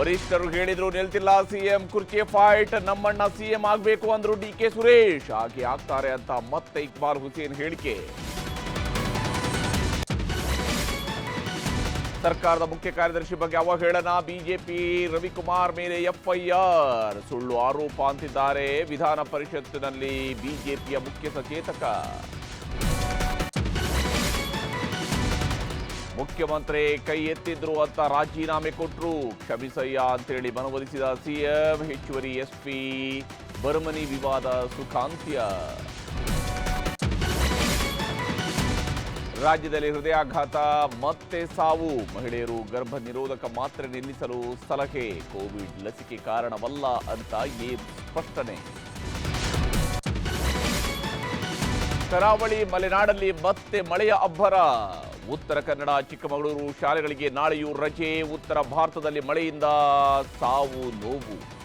ವರಿಷ್ಠರು ಹೇಳಿದ್ರು ನಿಲ್ತಿಲ್ಲ, ಸಿಎಂ ಕುರ್ಚಿ ಫೈಟ್ ನಮ್ಮಣ್ಣ ಸಿಎಂ ಆಗಬೇಕು ಅಂದ್ರು ಡಿ ಕೆ ಸುರೇಶ್. ಹಾಗೆ ಆಗ್ತಾರೆ ಅಂತ ಮತ್ತೆ ಇಕ್ಬಾಲ್ ಹುಸೇನ್ ಹೇಳಿಕೆ. ಸರ್ಕಾರದ ಮುಖ್ಯ ಕಾರ್ಯದರ್ಶಿ ಬಗ್ಗೆ ಅವಹೇಳನ, ಬಿಜೆಪಿ ರವಿಕುಮಾರ್ ಮೇಲೆ ಎಫ್ಐಆರ್. ಸುಳ್ಳು ಆರೋಪ ಅಂತಿದ್ದಾರೆ ವಿಧಾನ ಪರಿಷತ್ತಿನಲ್ಲಿ ಬಿಜೆಪಿಯ ಮುಖ್ಯ ಸಚೇತಕ. ಮುಖ್ಯಮಂತ್ರಿ ಕೈ ಎತ್ತಿದ್ರು ಅಂತ ರಾಜೀನಾಮೆ ಕೊಟ್ಟರು ಕ್ಷಮಿಸಯ್ಯ ಅಂತೇಳಿ ಮನವೊಲಿಸಿದ ಸಿಎಂ, ಹೆಚ್ಚುವರಿ ಎಸ್ಪಿ ಬರ್ಮನಿ ವಿವಾದ ಸುಖಾಂತ್ಯ. ರಾಜ್ಯದಲ್ಲಿ ಹೃದಯಾಘಾತ, ಮತ್ತೆ ಸಾವು. ಮಹಿಳೆಯರು ಗರ್ಭ ನಿರೋಧಕ ಮಾತ್ರೆ ನಿಲ್ಲಿಸಲು ಸಲಹೆ. ಕೋವಿಡ್ ಲಸಿಕೆ ಕಾರಣವಲ್ಲ ಅಂತ ಏನ್ ಸ್ಪಷ್ಟನೆ. ಕರಾವಳಿ ಮಲೆನಾಡಲ್ಲಿ ಮತ್ತೆ ಮಳೆಯ ಅಬ್ಬರ. ಉತ್ತರ ಕನ್ನಡ ಚಿಕ್ಕಮಗಳೂರು ಶಾಲೆಗಳಿಗೆ ನಾಳೆಯೂ ರಜೆ. ಉತ್ತರ ಭಾರತದಲ್ಲಿ ಮಳೆಯಿಂದ ಸಾವು ನೋವು.